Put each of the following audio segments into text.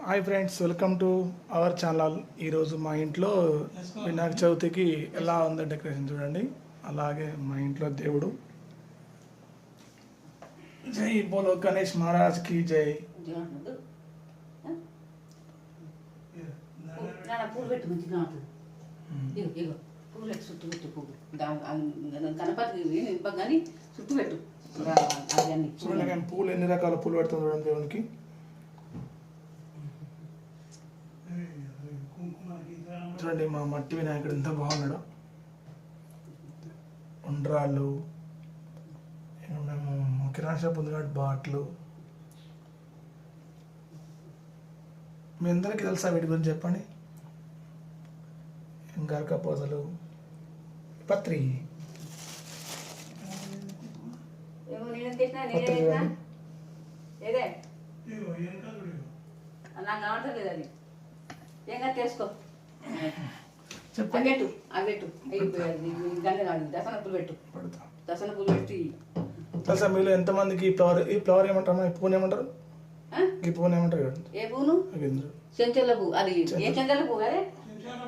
Hi friends welcome to our channel ఈరోజు మా ఇంట్లో వినాయక చవితికి ఎలా ఉందో డెకరేషన్ చూడండి. అలాగే మా ఇంట్లో దేవుడు. జై బోలో గణేష్ మహారాజ్కి జై. చూడండి పూలు పెట్టు మంచిగా ఉంటుంది ఇగో ఇగో పూలు పెట్టు చుట్టూ పెట్టు పువ్వు దా- అది గణపతి నింప కానీ చుట్టూ పెట్టు రా- అది అన్ని చూడండి మేము పూలు ఎన్ని రకాల పూలు పెడతాం చూడండి దేవునికి చూడండి మా మట్టి వినాయకుడు ఎంత బాగున్నాడు. ఉండ్రాళ్ళు మేము కిరాణా షాప్ ఉంది కాబట్టి బాట్లు. మీ అందరికీ తెలుసా వీటి గురించి చెప్పండి? గరక పూసలు? పత్రి. నాకు కావట్లేదు అది. ఏం కాదు చేసుకో అవి చెప్పండి పెట్టు అవి పెట్టు అవి గంట కాదు దసన పూలు పెట్టు. దసన పూలు పెట్టి. తెలుసా మీలో ఎంతమందికి ఈ ఫ్లవర్ ఈ ఫ్లవర్ ఏమంటారు ఈ పువ్వుని ఏమంటారు? ఈ పువ్వుని ఏమంటారు ఏ పువ్వును? రవీంద్ర. చెంచల పువ్వు. అది ఏ చెంచల పువ్వు అదే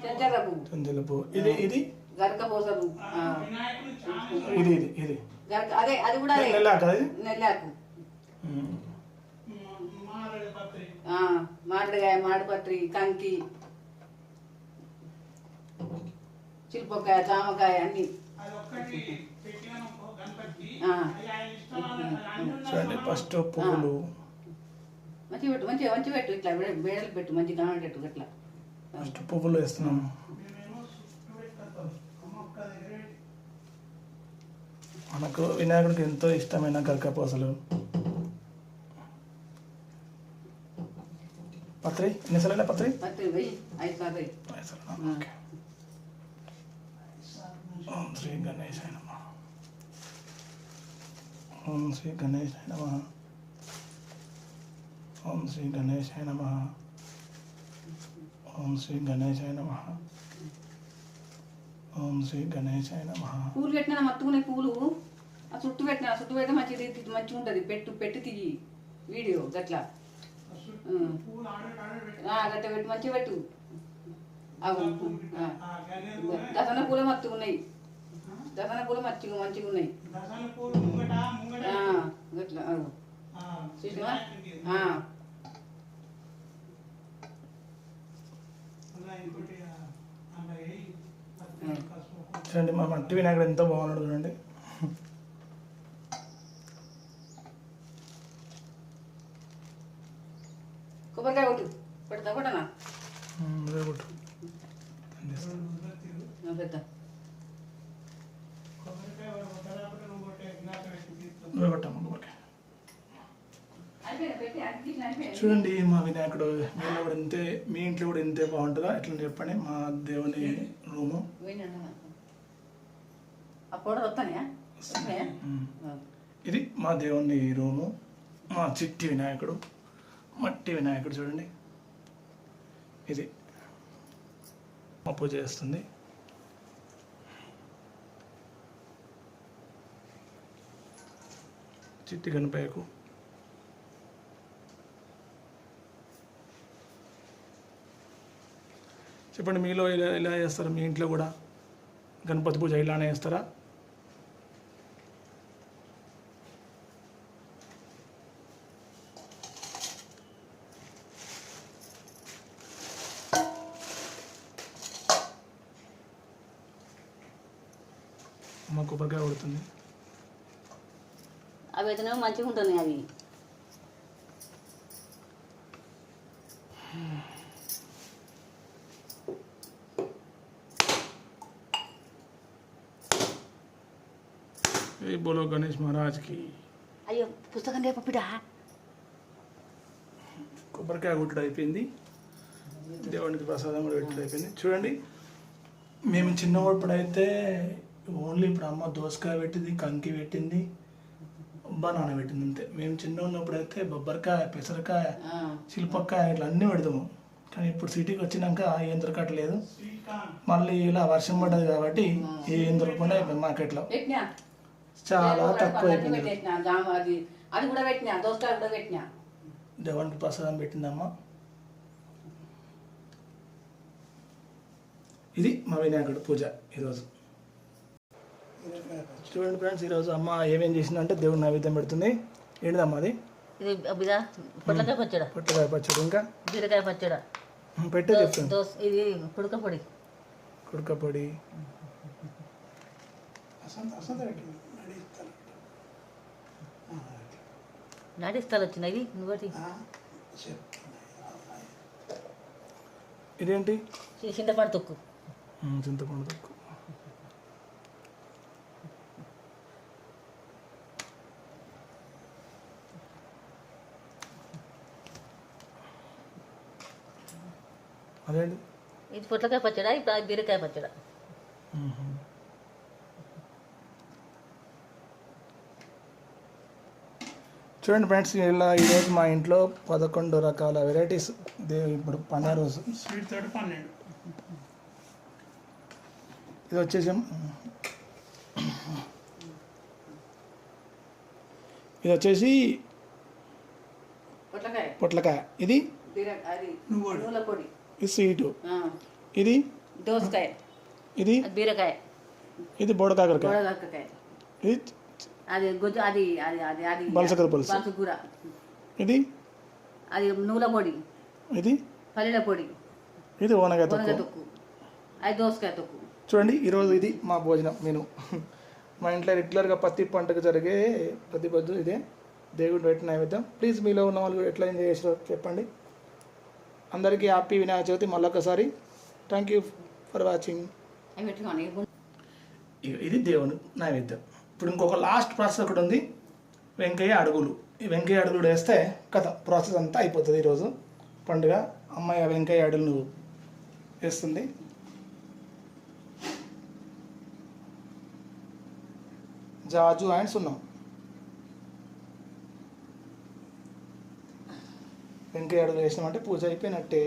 చెంచల పువ్వు. చంచల పువ్వు. ఇది ఇది? గరక పోసలు ఆ. ఇది ఇది ఇది. గరక అదే అది కూడా అదే. నెల్లాక అది? నెల్లాకు. ఆ, మామిడికాయ మాడిపత్రి కంకి. చిలుపకాయ జామకాయ అన్ని. చూడండి ఫస్ట్ పువ్వులు. మంచి పెట్టు మంచిగా మంచి పెట్టు ఇట్లా బేడలు పెట్టు మంచి కనబడేట్టు ఇట్లా ఫస్ట్ పువ్వులు వేస్తున్నాం. మనకు వినాయకుడికి ఎంతో ఇష్టమైన గరకపోసలు పత్రి ఎన్నిసార్లు పత్రి? పత్రి వెయ్యి ఐదు సార్లు ఓకే. ఓం శ్రీ గణేశాయ నమ. ఓం శ్రీ గణేశాయ నమ. ఓం శ్రీ గణేశాయ నమ. ఓం శ్రీ గణేశాయ నమ. ఓం శ్రీ గణేశాయ నమ. పూలు పెట్టినా మత్తుకునే పూలు. ఆ చుట్టూ పెట్టిన చుట్టూ పెడితే మంచిది మంచిగా ఉంటుంది. పెట్టు పెట్టి తీయి వీడియో గట్లా. గట్ల పెట్టి మంచిగా పెట్టు. అవు ఆ. దసన పూలు మత్తుగా ఉన్నాయి దసన పూలు మంచిగా మంచిగా ఉన్నాయి గట్లా. చూడండి మా మట్టి వినాయకుడు ఎంతో బాగున్నాడు చూడండి కొబ్బరికాయ కొట్టు పెడతా కొట్టనా ఉమ్, ఇదే కొట్టు. అందిస్తాను. నా పెద్ద ఇదే కొట్టాము కొబ్బరికాయ. అయిపోయింది పెట్టి అడ్మిషన్ అయిపోయింది. చూడండి మా వినాయకుడు మీలో కూడా ఇంతే మీ ఇంట్లో కూడా ఇంతే బాగుంటుందా? ఎట్లా చెప్పండి మా దేవుని రూము. ఇది మా దేవుని రూము మా చిట్టి వినాయకుడు మట్టి వినాయకుడు చూడండి. ఇది మా పూజ చేస్తుంది. చిట్టి కనిపాయకు చెప్పండి మీలో ఇలా ఇలా చేస్తారా మీ ఇంట్లో కూడా గణపతి పూజ ఇలానే చేస్తారా అమ్మ కొబ్బరికాయ కొడుతుంది అవి అయితేనేమో మంచిగా ఉంటున్నాయి అవి. బోలో గణేష్ మహారాజ్కి. అయ్యో పుస్తకం రేపపిడా కొబ్బరికాయ కొట్టుడు అయిపోయింది. దేవునికి ప్రసాదం కూడా పెట్టుడు అయిపోయింది. చూడండి మేము చిన్నప్పుడు అయితే ఓన్లీ ఇప్పుడు అమ్మ దోసకాయ పెట్టింది కంకి పెట్టింది. అబ్బా నాన్న పెట్టింది అంతే. మేము చిన్న ఉన్నప్పుడు అయితే బొబ్బరికాయ పెసరకాయ శిల్పకాయ ఇట్లా అన్నీ పెడతాము. కానీ ఇప్పుడు సిటీకి వచ్చినాక ఏం దొరకట్లేదు మళ్ళీ ఇలా వర్షం పడ్డది కాబట్టి ఏం దొరకకుండా అయిపోయింది మార్కెట్లో. చాలా తక్కువ అయిపోయింది. అది పెట్టినా? ప్రసాదం పెట్టిందమ్మా. ఇది మా వినాయకుడు పూజ ఈరోజు. చూడండి ఫ్రెండ్స్ ఈరోజు అమ్మ ఏమేం చేసిందంటే దేవుడు నైవేద్యం పెడుతుంది. ఏంటిదమ్మా అది? ఇది పొట్లకాయ పచ్చడ. పొట్టకాయ పచ్చడి ఇంకా? బీరకాయ పచ్చడ. పెట్టే చెప్తాను. దోస్ ఇది పుడక పొడి. కుడక పొడి. నాటిస్తాలు వచ్చినాయి నువ్వటి ఇదేంటి? చింతపండు తొక్కు. చింతపండు తొక్కు. అదేంటి? ఇది పొట్లకాయ పచ్చడ ఇప్పుడు అది బీరకాయ పచ్చడ. చూడండి ఫ్రెండ్స్ ఇలా ఈరోజు మా ఇంట్లో పదకొండు రకాల వెరైటీస్. ఇప్పుడు పండుగ రోజు. స్వీట్ తోటి పన్నెండు. ఇది వచ్చేసి. ఇది వచ్చేసి పొట్లకాయ. పొట్లకాయ. ఇది? పొడి ఇది స్వీటు. ఇది? దోసకాయ. ఇది? బీరకాయ. ఇది బోడకాకరకాయ. గోడగక్కకాయ ఇది? అది గుజ్జు అది అది అది అది బలసకర పులుసు. కూర ఇది? అది నూల పొడి. ఇది? పల్లెల పొడి. ఇది తక్కువ తొక్కు. అది దోసకాయ తొక్కు. చూడండి ఈరోజు ఇది మా భోజనం మెను మా ఇంట్లో రెగ్యులర్గా ప్రతి పంటకు జరిగే ప్రతి పొద్దు ఇదే. దేవుడు పెట్టిన నైవేద్యం. ప్లీజ్ మీలో ఉన్న వాళ్ళు ఎట్లా ఎంజాయ్ చేసారో చెప్పండి. అందరికీ హ్యాపీ వినాయక చవితి మళ్ళొకసారి థ్యాంక్ యూ ఫర్ వాచింగ్ ఇది దేవుని నైవేద్యం. ఇప్పుడు ఇంకొక లాస్ట్ ప్రాసెస్ ఒకటి ఉంది వెంకయ్య అడుగులు. ఈ వెంకయ్య అడుగులు వేస్తే కథ ప్రాసెస్ అంతా అయిపోతుంది ఈరోజు. పండుగ అమ్మాయి ఆ వెంకయ్య అడుగులు వేస్తుంది. జాజు అండ్ సున్నం. వెంకయ్య అడుగులు వేసినామంటే పూజ అయిపోయినట్టే.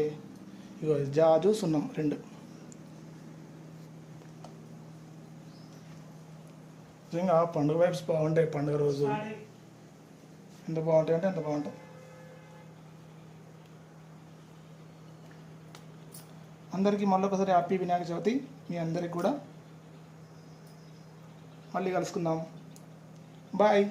ఇగో జాజు సున్నం రెండు. నిజంగా పండుగ వైబ్స్ బాగుంటాయి పండుగ రోజు. ఎంత బాగుంటాయి అంటే ఎంత బాగుంటాయి. అందరికీ మళ్ళీ ఒకసారి హ్యాపీ వినాయక చవితి. మీ అందరికి కూడా. మళ్ళీ కలుసుకుందాం. బాయ్